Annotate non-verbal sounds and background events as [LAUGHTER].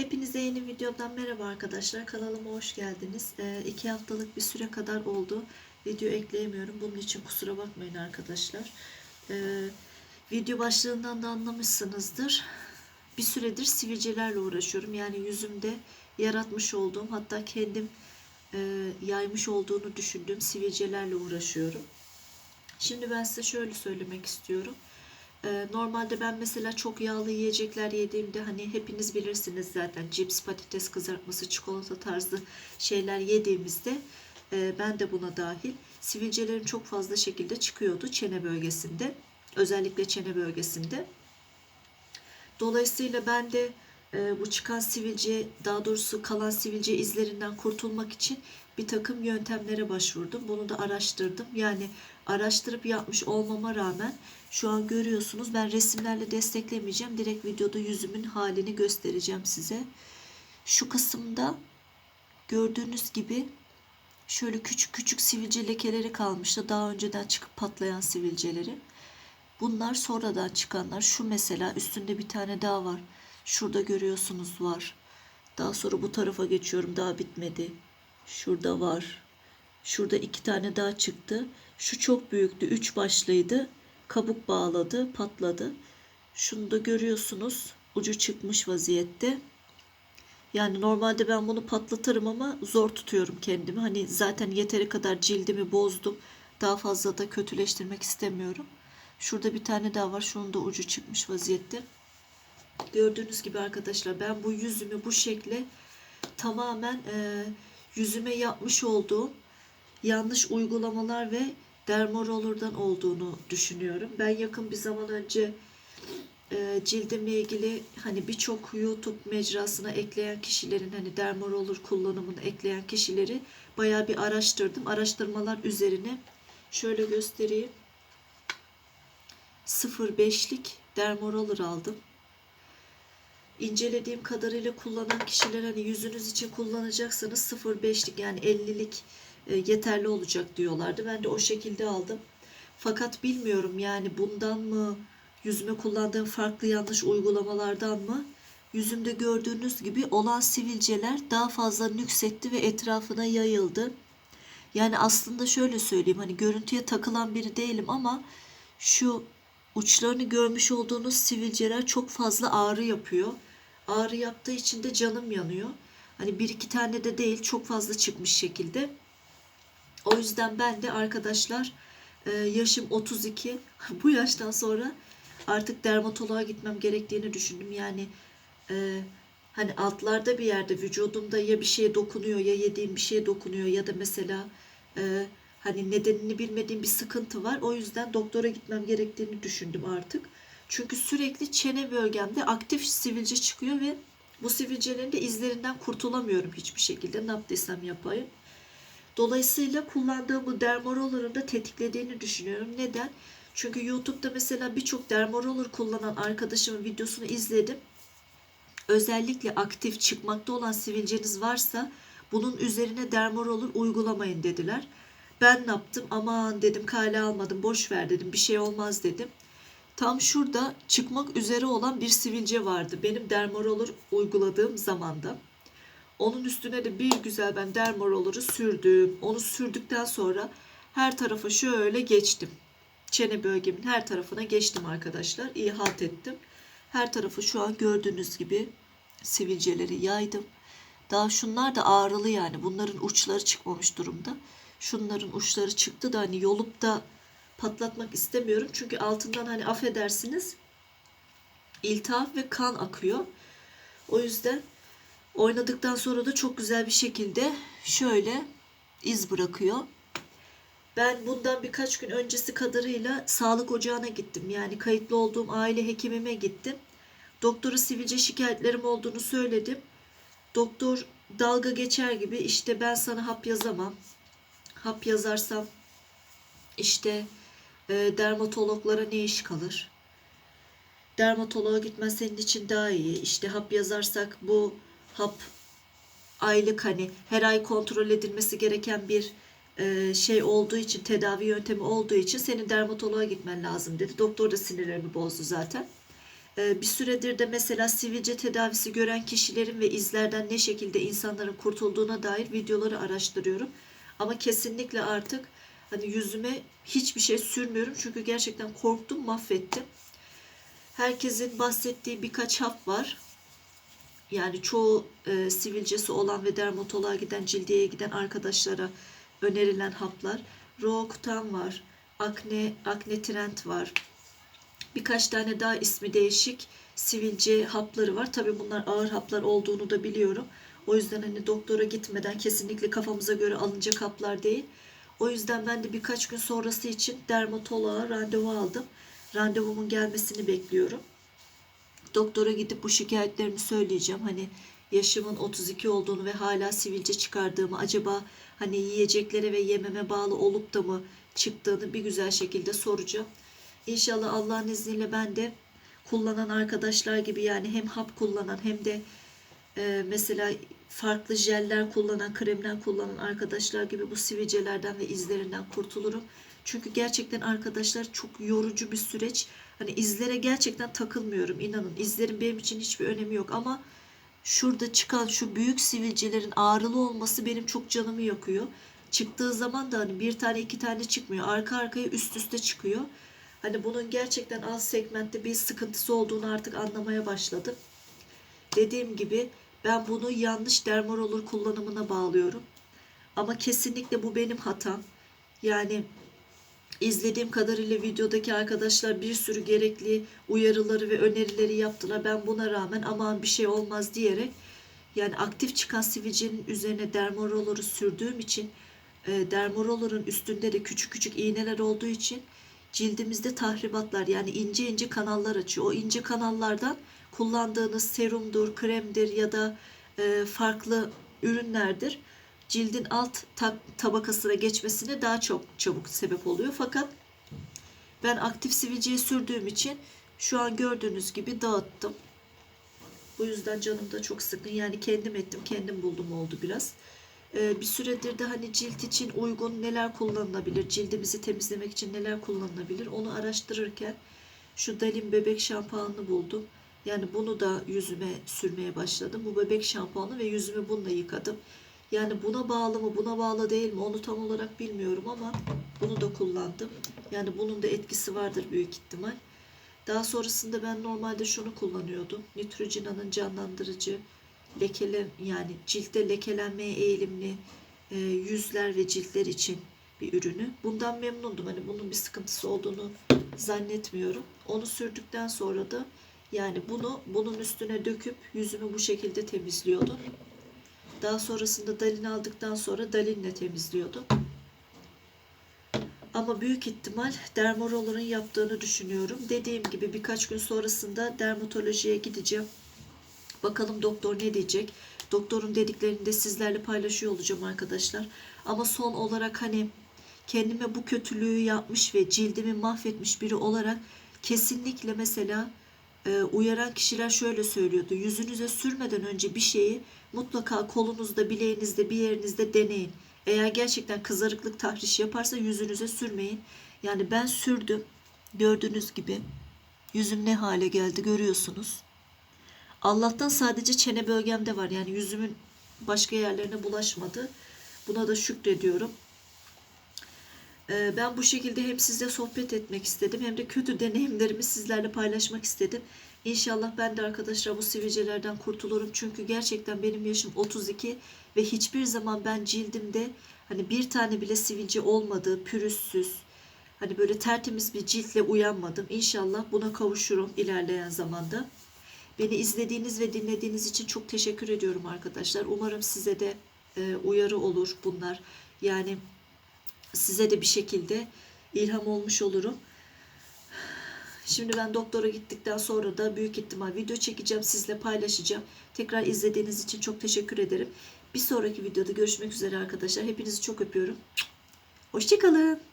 Hepinize yeni videodan merhaba arkadaşlar. Kanalıma hoş geldiniz. Ee, iki haftalık bir süre kadar oldu. Video ekleyemiyorum. Bunun için kusura bakmayın arkadaşlar. Ee, video başlığından da anlamışsınızdır. Bir süredir sivilcelerle uğraşıyorum. Yani yüzümde yaratmış olduğum hatta kendim e, yaymış olduğunu düşündüğüm sivilcelerle uğraşıyorum. Şimdi ben size şöyle söylemek istiyorum. Ee, Normalde ben mesela çok yağlı yiyecekler yediğimde hani hepiniz bilirsiniz zaten cips, patates kızartması, çikolata tarzı şeyler yediğimizde e, ben de buna dahil sivilcelerim çok fazla şekilde çıkıyordu çene bölgesinde. Özellikle çene bölgesinde. Dolayısıyla ben de e, bu çıkan sivilce daha doğrusu kalan sivilce izlerinden kurtulmak için bir takım yöntemlere başvurdum. Bunu da araştırdım. Yani araştırıp yapmış olmama rağmen şu an görüyorsunuz ben resimlerle desteklemeyeceğim. Direkt videoda yüzümün halini göstereceğim size. Şu kısımda gördüğünüz gibi şöyle küçük küçük sivilce lekeleri kalmıştı. Daha önceden çıkıp patlayan sivilceleri. Bunlar sonradan çıkanlar. Şu mesela üstünde bir tane daha var. Şurada görüyorsunuz var. Daha sonra bu tarafa geçiyorum. Daha bitmedi. Şurada var. Şurada iki tane daha çıktı. Şu çok büyüktü. Üç başlıydı. Kabuk bağladı. Patladı. Şunu da görüyorsunuz. Ucu çıkmış vaziyette. Yani normalde ben bunu patlatırım ama zor tutuyorum kendimi. Hani zaten yeteri kadar cildimi bozdum. Daha fazla da kötüleştirmek istemiyorum. Şurada bir tane daha var. Şunun da ucu çıkmış vaziyette. Gördüğünüz gibi arkadaşlar ben bu yüzümü bu şekle tamamen e, yüzüme yapmış olduğum yanlış uygulamalar ve dermaroller'dan olduğunu düşünüyorum. Ben yakın bir zaman önce e, cildimle ilgili hani birçok YouTube mecrasına ekleyen kişilerin hani dermaroller kullanımını ekleyen kişileri bayağı bir araştırdım. Araştırmalar üzerine şöyle göstereyim. 0.5'lik dermaroller aldım incelediğim kadarıyla kullanan kişiler hani yüzünüz için kullanacaksanız 0.5'lik yani 50'lik e, yeterli olacak diyorlardı. Ben de o şekilde aldım. Fakat bilmiyorum yani bundan mı yüzüme kullandığım farklı yanlış uygulamalardan mı yüzümde gördüğünüz gibi olan sivilceler daha fazla nüksetti ve etrafına yayıldı. Yani aslında şöyle söyleyeyim hani görüntüye takılan biri değilim ama şu uçlarını görmüş olduğunuz sivilceler çok fazla ağrı yapıyor. Ağrı yaptığı için de canım yanıyor. Hani bir iki tane de değil çok fazla çıkmış şekilde. O yüzden ben de arkadaşlar e, yaşım 32 [LAUGHS] bu yaştan sonra artık dermatoloğa gitmem gerektiğini düşündüm. Yani e, hani altlarda bir yerde vücudumda ya bir şey dokunuyor ya yediğim bir şey dokunuyor ya da mesela e, hani nedenini bilmediğim bir sıkıntı var. O yüzden doktora gitmem gerektiğini düşündüm artık. Çünkü sürekli çene bölgemde aktif sivilce çıkıyor ve bu sivilcelerin de izlerinden kurtulamıyorum hiçbir şekilde. Ne yaptıysam yapayım. Dolayısıyla kullandığım bu dermaroller'ın da tetiklediğini düşünüyorum. Neden? Çünkü YouTube'da mesela birçok dermaroller kullanan arkadaşımın videosunu izledim. Özellikle aktif çıkmakta olan sivilceniz varsa bunun üzerine dermaroller uygulamayın dediler. Ben ne yaptım? Aman dedim kale almadım. Boş ver dedim. Bir şey olmaz dedim. Tam şurada çıkmak üzere olan bir sivilce vardı. Benim dermaroller uyguladığım zamanda. Onun üstüne de bir güzel ben dermaroller'ı sürdüm. Onu sürdükten sonra her tarafa şöyle geçtim. Çene bölgemin her tarafına geçtim arkadaşlar. İyi halt ettim. Her tarafı şu an gördüğünüz gibi sivilceleri yaydım. Daha şunlar da ağrılı yani. Bunların uçları çıkmamış durumda. Şunların uçları çıktı da hani yolup da patlatmak istemiyorum. Çünkü altından hani affedersiniz iltihap ve kan akıyor. O yüzden oynadıktan sonra da çok güzel bir şekilde şöyle iz bırakıyor. Ben bundan birkaç gün öncesi kadarıyla sağlık ocağına gittim. Yani kayıtlı olduğum aile hekimime gittim. Doktora sivilce şikayetlerim olduğunu söyledim. Doktor dalga geçer gibi işte ben sana hap yazamam. Hap yazarsam işte e, dermatologlara ne iş kalır? Dermatoloğa gitmen senin için daha iyi. İşte hap yazarsak bu hap aylık hani her ay kontrol edilmesi gereken bir e, şey olduğu için tedavi yöntemi olduğu için senin dermatoloğa gitmen lazım dedi. Doktor da sinirlerimi bozdu zaten. Ee, bir süredir de mesela sivilce tedavisi gören kişilerin ve izlerden ne şekilde insanların kurtulduğuna dair videoları araştırıyorum. Ama kesinlikle artık hani yüzüme hiçbir şey sürmüyorum çünkü gerçekten korktum, mahvettim. Herkesin bahsettiği birkaç hap var. Yani çoğu e, sivilcesi olan ve dermatoloğa giden, cildiyeye giden arkadaşlara önerilen haplar. Roakutan var, akne, akne trend var. Birkaç tane daha ismi değişik sivilce hapları var. Tabii bunlar ağır haplar olduğunu da biliyorum. O yüzden hani doktora gitmeden kesinlikle kafamıza göre alınacak haplar değil. O yüzden ben de birkaç gün sonrası için dermatoloğa randevu aldım. Randevumun gelmesini bekliyorum. Doktora gidip bu şikayetlerimi söyleyeceğim. Hani yaşımın 32 olduğunu ve hala sivilce çıkardığımı, acaba hani yiyeceklere ve yememe bağlı olup da mı çıktığını bir güzel şekilde soracağım. İnşallah Allah'ın izniyle ben de kullanan arkadaşlar gibi yani hem hap kullanan hem de e, mesela farklı jeller kullanan, kremler kullanan arkadaşlar gibi bu sivilcelerden ve izlerinden kurtulurum. Çünkü gerçekten arkadaşlar çok yorucu bir süreç. Hani izlere gerçekten takılmıyorum inanın. İzlerin benim için hiçbir önemi yok ama şurada çıkan şu büyük sivilcelerin ağrılı olması benim çok canımı yakıyor. Çıktığı zaman da hani bir tane iki tane çıkmıyor. Arka arkaya üst üste çıkıyor. Hani bunun gerçekten alt segmentte bir sıkıntısı olduğunu artık anlamaya başladım. Dediğim gibi ben bunu yanlış dermaroller kullanımına bağlıyorum. Ama kesinlikle bu benim hatam. Yani izlediğim kadarıyla videodaki arkadaşlar bir sürü gerekli uyarıları ve önerileri yaptılar. Ben buna rağmen aman bir şey olmaz diyerek yani aktif çıkan sivilcenin üzerine dermarolları sürdüğüm için e, dermarolların üstünde de küçük küçük iğneler olduğu için cildimizde tahribatlar yani ince ince kanallar açıyor. O ince kanallardan kullandığınız serumdur, kremdir ya da e, farklı ürünlerdir cildin alt ta- tabakasına geçmesine daha çok çabuk sebep oluyor. Fakat ben aktif sivilceyi sürdüğüm için şu an gördüğünüz gibi dağıttım. Bu yüzden canım da çok sıkın. Yani kendim ettim, kendim buldum oldu biraz. Ee, bir süredir de hani cilt için uygun neler kullanılabilir, cildimizi temizlemek için neler kullanılabilir onu araştırırken şu Dalin bebek şampuanını buldum. Yani bunu da yüzüme sürmeye başladım. Bu bebek şampuanı ve yüzümü bununla yıkadım. Yani buna bağlı mı, buna bağlı değil mi onu tam olarak bilmiyorum ama bunu da kullandım. Yani bunun da etkisi vardır büyük ihtimal. Daha sonrasında ben normalde şunu kullanıyordum. Neutrogena'nın canlandırıcı lekele yani ciltte lekelenmeye eğilimli e, yüzler ve ciltler için bir ürünü. Bundan memnundum. Hani bunun bir sıkıntısı olduğunu zannetmiyorum. Onu sürdükten sonra da yani bunu bunun üstüne döküp yüzümü bu şekilde temizliyordum. Daha sonrasında dalin aldıktan sonra dalinle temizliyordum. Ama büyük ihtimal dermarolların yaptığını düşünüyorum. Dediğim gibi birkaç gün sonrasında dermatolojiye gideceğim. Bakalım doktor ne diyecek. Doktorun dediklerini de sizlerle paylaşıyor olacağım arkadaşlar. Ama son olarak hani kendime bu kötülüğü yapmış ve cildimi mahvetmiş biri olarak kesinlikle mesela e, uyaran kişiler şöyle söylüyordu. Yüzünüze sürmeden önce bir şeyi mutlaka kolunuzda, bileğinizde, bir yerinizde deneyin. Eğer gerçekten kızarıklık tahriş yaparsa yüzünüze sürmeyin. Yani ben sürdüm. Gördüğünüz gibi yüzüm ne hale geldi görüyorsunuz. Allah'tan sadece çene bölgemde var. Yani yüzümün başka yerlerine bulaşmadı. Buna da şükrediyorum. Ee, Ben bu şekilde hem sizle sohbet etmek istedim hem de kötü deneyimlerimi sizlerle paylaşmak istedim. İnşallah ben de arkadaşlar bu sivilcelerden kurtulurum. Çünkü gerçekten benim yaşım 32 ve hiçbir zaman ben cildimde hani bir tane bile sivilce olmadı, pürüzsüz, hani böyle tertemiz bir ciltle uyanmadım. İnşallah buna kavuşurum ilerleyen zamanda. Beni izlediğiniz ve dinlediğiniz için çok teşekkür ediyorum arkadaşlar. Umarım size de e, uyarı olur bunlar. Yani size de bir şekilde ilham olmuş olurum. Şimdi ben doktora gittikten sonra da büyük ihtimal video çekeceğim, sizle paylaşacağım. Tekrar izlediğiniz için çok teşekkür ederim. Bir sonraki videoda görüşmek üzere arkadaşlar. Hepinizi çok öpüyorum. Hoşçakalın.